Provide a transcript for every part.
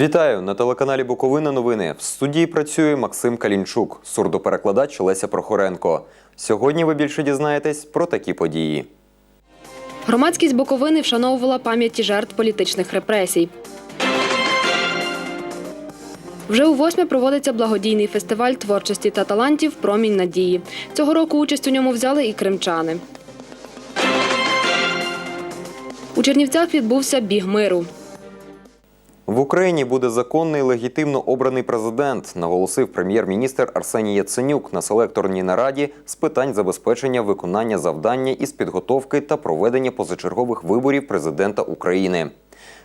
Вітаю на телеканалі Буковина. Новини в студії працює Максим Калінчук, сурдоперекладач Леся Прохоренко. Сьогодні ви більше дізнаєтесь про такі події. Громадськість Буковини вшановувала пам'яті жертв політичних репресій. Вже у восьме проводиться благодійний фестиваль творчості та талантів Промінь надії. Цього року участь у ньому взяли і кримчани. У Чернівцях відбувся біг миру. В Україні буде законний легітимно обраний президент, наголосив прем'єр-міністр Арсеній Яценюк на селекторній нараді з питань забезпечення виконання завдання із підготовки та проведення позачергових виборів президента України.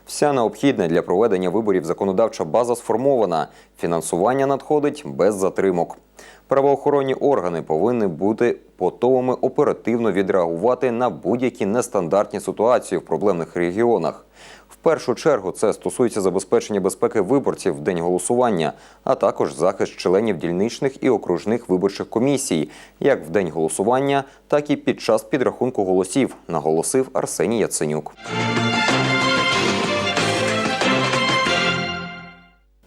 Вся необхідна для проведення виборів законодавча база сформована. Фінансування надходить без затримок. Правоохоронні органи повинні бути готовими оперативно відреагувати на будь-які нестандартні ситуації в проблемних регіонах. Першу чергу це стосується забезпечення безпеки виборців в день голосування, а також захист членів дільничних і окружних виборчих комісій, як в день голосування, так і під час підрахунку голосів, наголосив Арсеній Яценюк.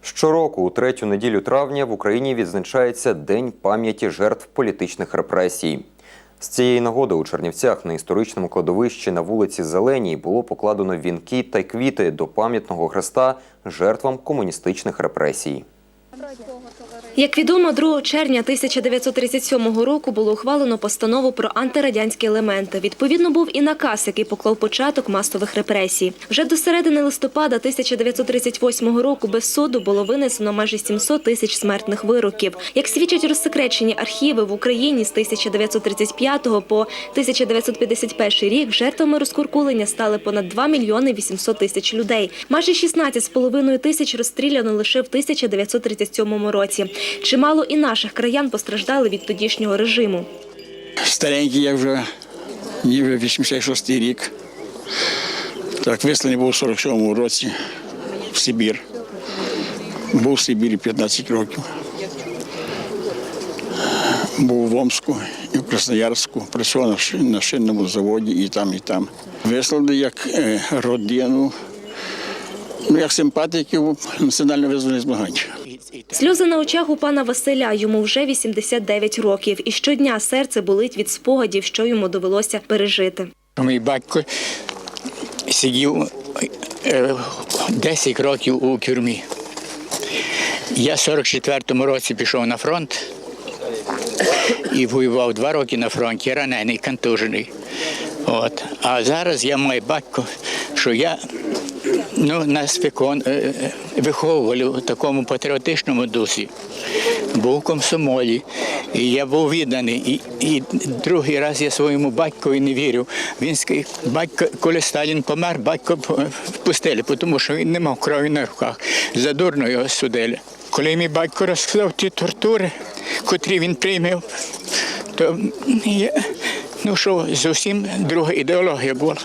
Щороку, у третю неділю травня, в Україні відзначається День пам'яті жертв політичних репресій. З цієї нагоди у Чернівцях на історичному кладовищі на вулиці Зеленій було покладено вінки та квіти до пам'ятного хреста жертвам комуністичних репресій. Як відомо, 2 червня 1937 року було ухвалено постанову про антирадянські елементи. Відповідно, був і наказ, який поклав початок масових репресій. Вже до середини листопада 1938 року без суду було винесено майже 700 тисяч смертних вироків. Як свідчать розсекречені архіви в Україні з 1935 по 1951 рік, жертвами розкуркулення стали понад 2 мільйони 800 тисяч людей. Майже 16,5 тисяч розстріляно лише в 1937 році. Чимало і наших краян постраждали від тодішнього режиму. Старенький я вже, мені вже 86 рік. Так, висланий був у 47-му році в Сибір. Був в Сибірі 15 років. Був в Омську і в Красноярську, працював на шинному заводі і там, і там. Вислали як е, родину, ну, як симпатиків національно-визвольних змагань. Сльози на очах у пана Василя. Йому вже 89 років. І щодня серце болить від спогадів, що йому довелося пережити. Мій батько сидів е, 10 років у тюрмі. Я в 44-му році пішов на фронт і воював два роки на фронті, ранений, контужений. От. А зараз я мій батько, що я ну, нас е, е, виховували у такому патріотичному дусі. Був в комсомолі, і я був відданий. І, і другий раз я своєму батькові не вірив. Він батько, коли Сталін помер, батько впустили, тому що він не мав крові на руках. Задурно його судили. Коли мій батько розказав ті тортури, котрі він приймав, то я, ну що, зовсім друга ідеологія була.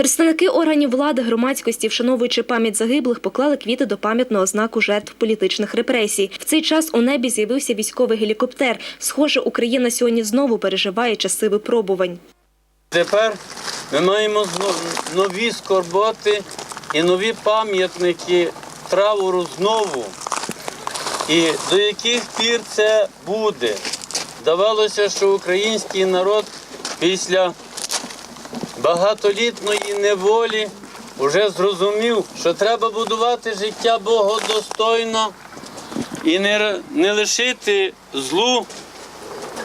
Представники органів влади громадськості, вшановуючи пам'ять загиблих, поклали квіти до пам'ятного знаку жертв політичних репресій. В цей час у небі з'явився військовий гелікоптер. Схоже, Україна сьогодні знову переживає часи випробувань. Тепер ми маємо нові скорботи і нові пам'ятники трауру знову. І до яких пір це буде? Здавалося, що український народ після багатолітної неволі вже зрозумів, що треба будувати життя богодостойно і не, не лишити злу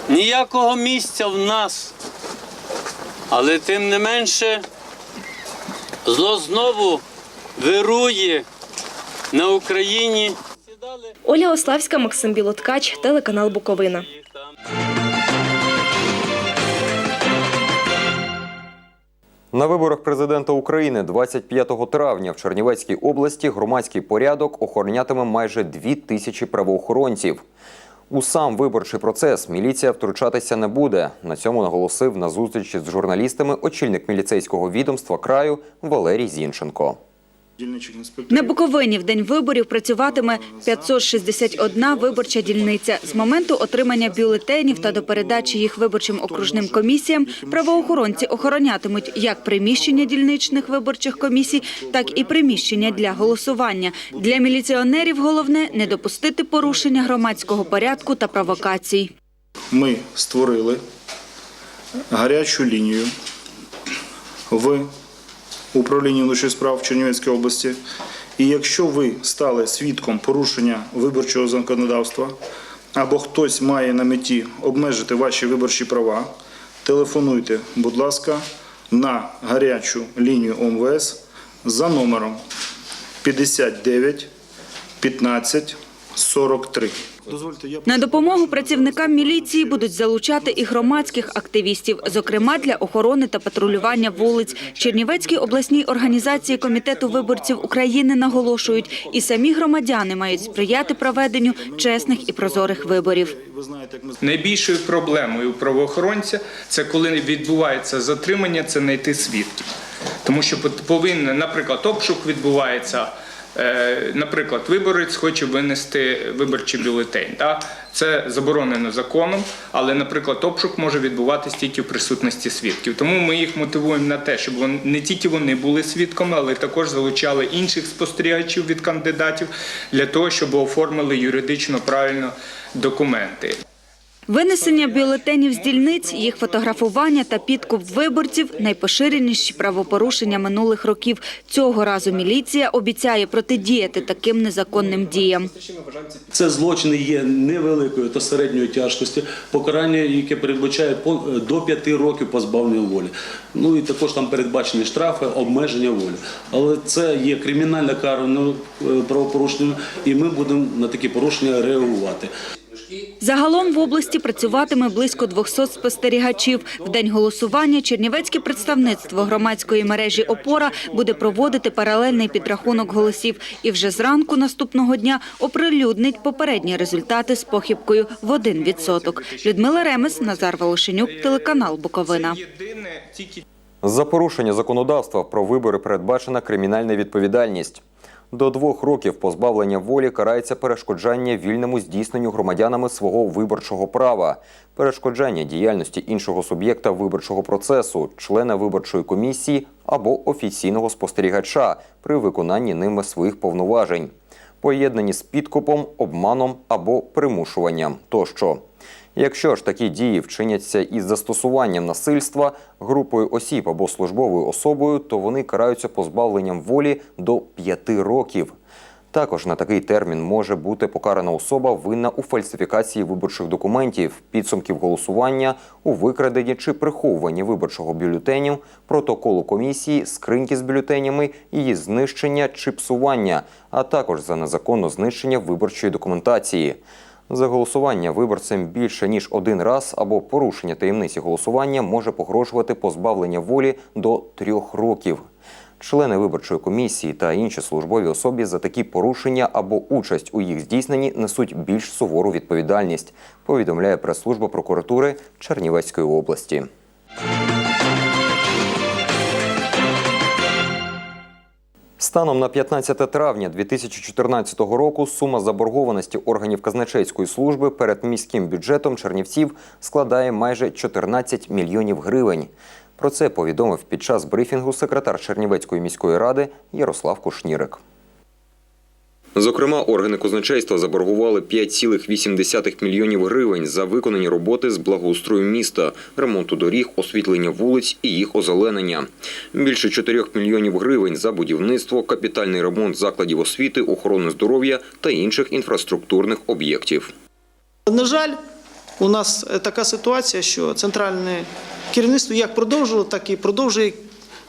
ніякого місця в нас. Але тим не менше зло знову вирує на Україні. Оля Ославська, Максим Білоткач, телеканал Буковина. На виборах президента України 25 травня в Чернівецькій області громадський порядок охоронятиме майже дві тисячі правоохоронців. У сам виборчий процес міліція втручатися не буде. На цьому наголосив на зустрічі з журналістами очільник міліцейського відомства краю Валерій Зінченко. На Буковині в день виборів працюватиме 561 виборча дільниця. З моменту отримання бюлетенів та до передачі їх виборчим окружним комісіям правоохоронці охоронятимуть як приміщення дільничних виборчих комісій, так і приміщення для голосування. Для міліціонерів головне не допустити порушення громадського порядку та провокацій. ми створили гарячу лінію в управлінні внутрішніх справ Чернівецької області. І якщо ви стали свідком порушення виборчого законодавства або хтось має на меті обмежити ваші виборчі права, телефонуйте, будь ласка, на гарячу лінію ОМВС за номером 59 15 43. Дозвольте, На допомогу працівникам міліції будуть залучати і громадських активістів, зокрема для охорони та патрулювання вулиць. Чернівецькій обласній організації Комітету виборців України наголошують, і самі громадяни мають сприяти проведенню чесних і прозорих виборів. ви знаєте, Найбільшою проблемою правоохоронця це коли відбувається затримання, це знайти свідків. Тому що повинен, наприклад, обшук відбувається. Е, Наприклад, виборець хоче винести виборчий бюлетень. Це заборонено законом, але, наприклад, обшук може відбуватися тільки в присутності свідків. Тому ми їх мотивуємо на те, щоб вони, не тільки вони були свідками, але також залучали інших спостерігачів від кандидатів для того, щоб оформили юридично правильно документи. Винесення бюлетенів з дільниць, їх фотографування та підкуп виборців – найпоширеніші правопорушення минулих років. Цього разу міліція обіцяє протидіяти таким незаконним діям. Це злочини є невеликої та середньої тяжкості, покарання, яке передбачає до п'яти років позбавлення волі. Ну і також там передбачені штрафи, обмеження волі. Але це є кримінально караним е, правопорушенням, і ми будемо на такі порушення реагувати. Загалом в області працюватиме близько 200 спостерігачів. В день голосування Чернівецьке представництво громадської мережі «Опора» буде проводити паралельний підрахунок голосів і вже зранку наступного дня оприлюднить попередні результати з похибкою в 1%. Людмила Ремес, Назар Волошенюк, телеканал «Буковина». За порушення законодавства про вибори передбачена кримінальна відповідальність. До двох років позбавлення волі карається перешкоджання вільному здійсненню громадянами свого виборчого права, перешкоджання діяльності іншого суб'єкта виборчого процесу, члена виборчої комісії або офіційного спостерігача при виконанні ними своїх повноважень, поєднані з підкупом, обманом або примушуванням тощо. Якщо ж такі дії вчиняться із застосуванням насильства групою осіб або службовою особою, то вони караються позбавленням волі до 5 років. Також на такий термін може бути покарана особа винна у фальсифікації виборчих документів, підсумків голосування, у викраденні чи приховуванні виборчого бюлетеню, протоколу комісії, скриньки з бюлетенями, її знищення чи псування, а також за незаконне знищення виборчої документації. За голосування виборцем більше ніж один раз або порушення таємниці голосування може погрожувати позбавлення волі до трьох років. Члени виборчої комісії та інші службові особі за такі порушення або участь у їх здійсненні несуть більш сувору відповідальність, повідомляє прес-служба прокуратури Чернівецької області. Станом на 15 травня 2014 року сума заборгованості органів казначейської служби перед міським бюджетом Чернівців складає майже 14 мільйонів гривень. Про це повідомив під час брифінгу секретар Чернівецької міської ради Ярослав Кушнірик. Зокрема, органи казначейства заборгували 5,8 мільйонів гривень за виконані роботи з благоустрою міста, ремонту доріг, освітлення вулиць і їх озеленення. Більше 4 мільйонів гривень за будівництво, капітальний ремонт закладів освіти, охорони здоров'я та інших інфраструктурних об'єктів. На жаль, у нас е, така ситуація, що центральне керівництво як продовжило, так і продовжує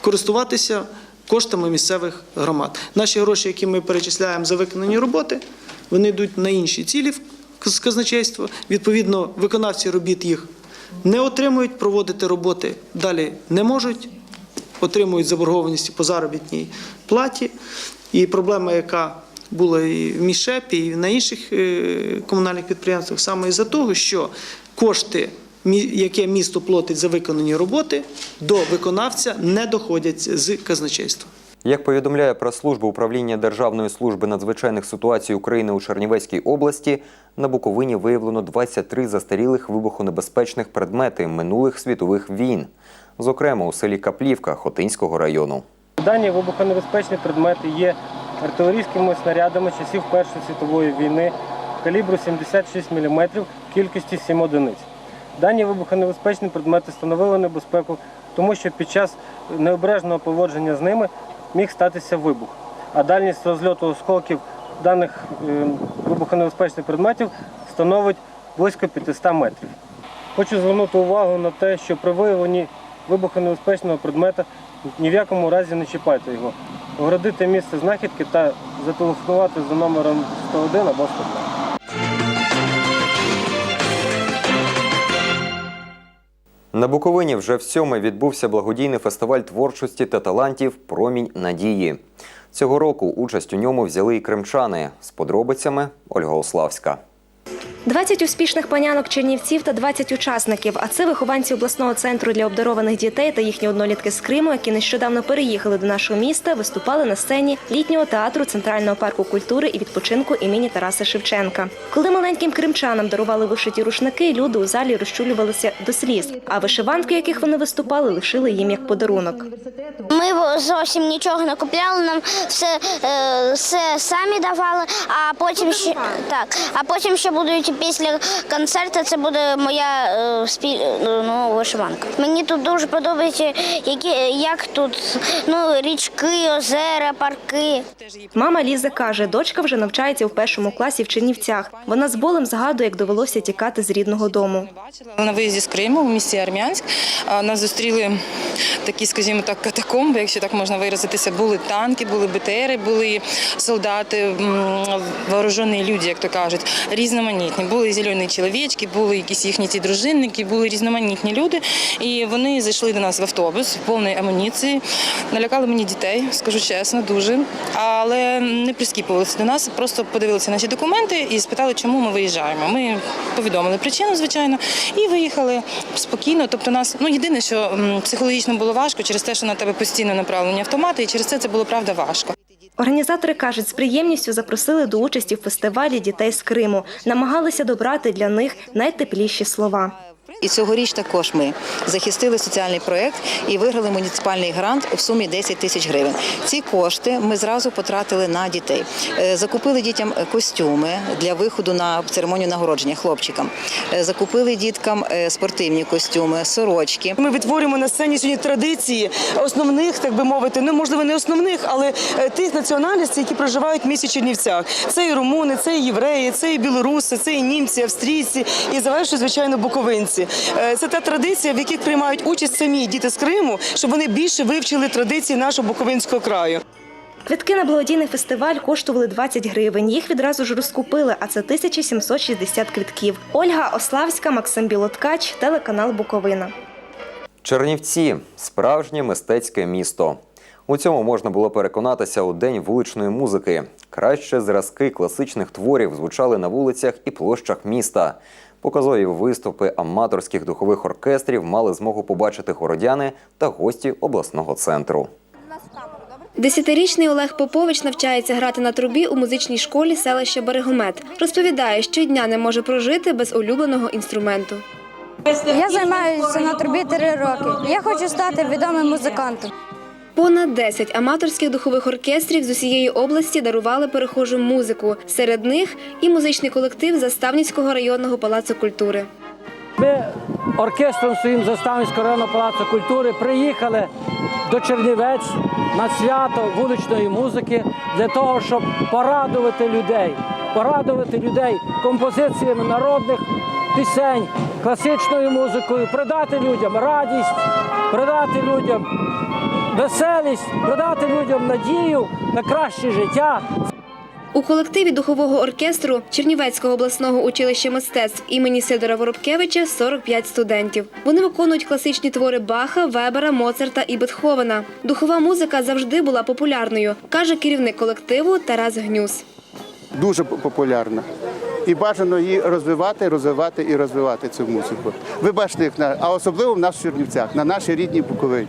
користуватися коштами місцевих громад. Наші гроші, які ми перечисляємо за виконані роботи, вони йдуть на інші цілі в з казначейства. Відповідно, виконавці робіт їх не отримують, проводити роботи далі не можуть, отримують заборгованості по заробітній платі. І проблема, яка була і в Мішепі, і на інших е, комунальних підприємствах, саме із-за того, що кошти, яке місто платить за виконані роботи, до виконавця не доходять з казначейства. Як повідомляє прес-служба управління Державної служби надзвичайних ситуацій України у Чернівецькій області, на Буковині виявлено 23 застарілих вибухонебезпечних предмети минулих світових війн, зокрема у селі Каплівка Хотинського району. Дані вибухонебезпечні предмети є артилерійськими снарядами часів Першої світової війни калібру 76 мм кількості 7 одиниць. Дані вибухонебезпечні предмети становили небезпеку, тому що під час необережного поводження з ними міг статися вибух. А дальність розльоту осколків даних е, вибухонебезпечних предметів становить близько 500 метрів. Хочу звернути увагу на те, що при виявленні вибухонебезпечного предмета ні в якому разі не чіпайте його. Оградити місце знахідки та зателефонувати за номером 101 або 102. На Буковині вже в сьоме відбувся благодійний фестиваль творчості та талантів Промінь надії. Цього року участь у ньому взяли і кримчани. З подробицями Ольга Ославська. 20 успішних панянок Чернівців та 20 учасників. А це вихованці обласного центру для обдарованих дітей та їхні однолітки з Криму, які нещодавно переїхали до нашого міста, виступали на сцені літнього театру Центрального парку культури і відпочинку імені Тараса Шевченка. Коли маленьким кримчанам дарували вишиті рушники, люди у залі розчулювалися до сліз. А вишиванки, яких вони виступали, лишили їм як подарунок. Ми зовсім нічого не купляли, нам все, е, все самі давали, а потім ще так, а потім ще будуть після концерту. Це буде моя е, спі, ну, вишиванка. Мені тут дуже подобається, які як тут ну річки, озера, парки. Мама Ліза каже, дочка вже навчається в першому класі в Чернівцях. Вона з болем згадує, як довелося тікати з рідного дому. На виїзді з Криму в місті Армянськ нас зустріли такі, скажімо так, катакомби, якщо так можна виразитися. Були танки, були БТРи, були солдати, вооружені люди, як то кажуть, різноманітні. Були зелені чоловічки, були якісь їхні ті дружинники, були різноманітні люди. І вони зайшли до нас в автобус в повній амуніції. Налякали мені дітей, скажу чесно, дуже. Але не прискіпувалися до нас, просто подивилися наші документи і спитали, чому ми виїжджаємо. Ми повідомили причину, звичайно, і виїхали спокійно. Тобто, нас ну єдине, що психологічно було важко через те, що на тебе постійно направлені автомати, і через це це було правда важко. Організатори кажуть, з приємністю запросили до участі в фестивалі дітей з Криму, намагалися добрати для них найтепліші слова. І цьогоріч також ми захистили соціальний проект і виграли муніципальний грант в сумі 10 тисяч гривень. Ці кошти ми зразу потратили на дітей. Е, Закупили дітям костюми для виходу на церемонію нагородження хлопчикам. Е, Закупили діткам е, спортивні костюми, сорочки. Ми відтворюємо на сцені сьогодні традиції основних, так би мовити, ну можливо не основних, але тих національностей, які проживають в місті Чернівцях. Це і румуни, це і євреї, це і білоруси, це і німці, австрійці, і завершують, звичайно, буковинці. Е, Це та традиція, в яких приймають участь самі діти з Криму, щоб вони більше вивчили традиції нашого буковинського краю. Квитки на благодійний фестиваль коштували 20 гривень. Їх відразу ж розкупили, а це 1760 квитків. Ольга Ославська, Максим Білоткач, телеканал Буковина. Чернівці справжнє мистецьке місто. У цьому можна було переконатися у день вуличної музики. Краще зразки класичних творів звучали на вулицях і площах міста. Показові виступи аматорських духових оркестрів мали змогу побачити городяни та гості обласного центру. Десятирічний Олег Попович навчається грати на трубі у музичній школі селища Берегомет. Розповідає, що дня не може прожити без улюбленого інструменту. Я займаюся на трубі три роки. Я хочу стати відомим музикантом. Понад 10 аматорських духових оркестрів з усієї області дарували перехожим музику. Серед них і музичний колектив Заставницького районного палацу культури. Ми оркестром своїм Заставницького районного палацу культури приїхали до Чернівець на свято вуличної музики для того, щоб порадувати людей, порадувати людей композиціями народних пісень, класичною музикою, придати людям радість, придати людям веселість, придати людям надію на краще життя. У колективі духового оркестру Чернівецького обласного училища мистецтв імені Сидора Воробкевича 45 студентів. Вони виконують класичні твори Баха, Вебера, Моцарта і Бетховена. Духова музика завжди була популярною, каже керівник колективу Тарас Гнюс. дуже популярна. І бажано її розвивати, розвивати і розвивати цю музику. Ви бачите, як на а особливо в нас в Чернівцях, на нашій рідній Буковині.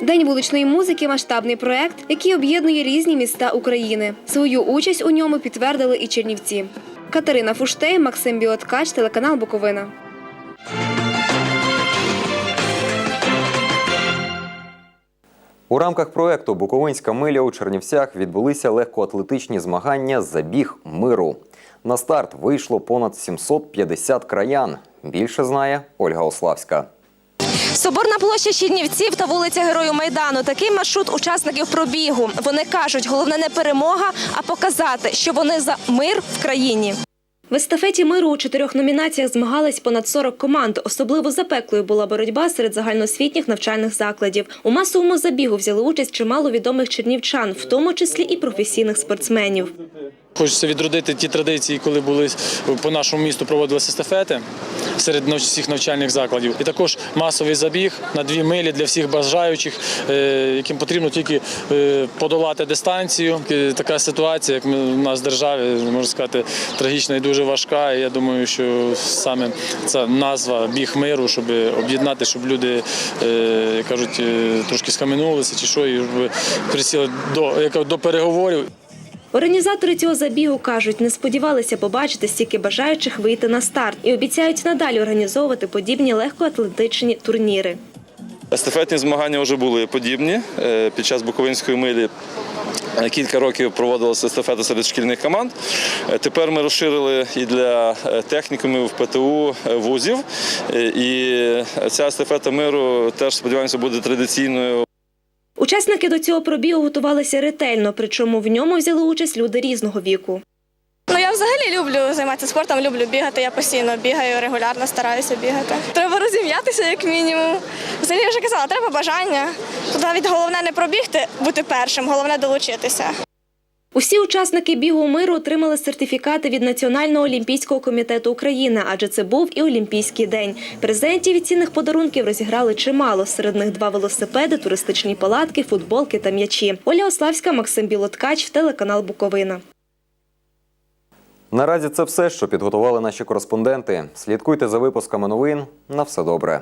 День вуличної музики масштабний проект, який об'єднує різні міста України. Свою участь у ньому підтвердили і Чернівці. Катерина Фуштей, Максим Біоткач, телеканал Буковина. У рамках проекту Буковинська миля у Чернівцях відбулися легкоатлетичні змагання Забіг миру. На старт вийшло понад 750 краян. Більше знає Ольга Ославська. Соборна площа Чернівців та вулиця Герою Майдану. Такий маршрут учасників пробігу. Вони кажуть, головне не перемога, а показати, що вони за мир в країні. В естафеті миру у чотирьох номінаціях змагались понад 40 команд. Особливо запеклою була боротьба серед загальноосвітніх навчальних закладів. У масовому забігу взяли участь чимало відомих чернівчан, в тому числі і професійних спортсменів. Хочеться відродити ті традиції, коли були по нашому місту проводилися естафети серед всіх навчальних закладів. І також масовий забіг на дві милі для всіх бажаючих, е, яким потрібно тільки е, подолати дистанцію. Е, Така ситуація, як у нас в державі, можна сказати, трагічна і дуже важка. І я думаю, що саме ця назва біг миру, щоб об'єднати, щоб люди е, як кажуть, е, трошки схаменулися чи що, і присіли до, до переговорів. Організатори цього забігу кажуть, не сподівалися побачити стільки бажаючих вийти на старт і обіцяють надалі організовувати подібні легкоатлетичні турніри. Естафетні змагання вже були подібні. Е, Під час Буковинської милі е, кілька років проводилася естафета серед шкільних команд. Е, Тепер ми розширили і для технікумів ПТУ вузів. І ця естафета миру теж сподіваємося буде традиційною Учасники до цього пробігу готувалися ретельно, причому в ньому взяли участь люди різного віку. Ну я взагалі люблю займатися спортом, люблю бігати. Я постійно бігаю, регулярно стараюся бігати. Треба розім'ятися як мінімум. Взагалі я вже казала, треба бажання. Тут навіть головне не пробігти, бути першим, головне долучитися. Усі учасники бігу миру отримали сертифікати від Національного олімпійського комітету України, адже це був і Олімпійський день. Презентів і цінних подарунків розіграли чимало. Серед них два велосипеди, туристичні палатки, футболки та м'ячі. Оля Ославська, Максим Білоткач, телеканал Буковина. Наразі це все, що підготували наші кореспонденти. Слідкуйте за випусками новин. На все добре.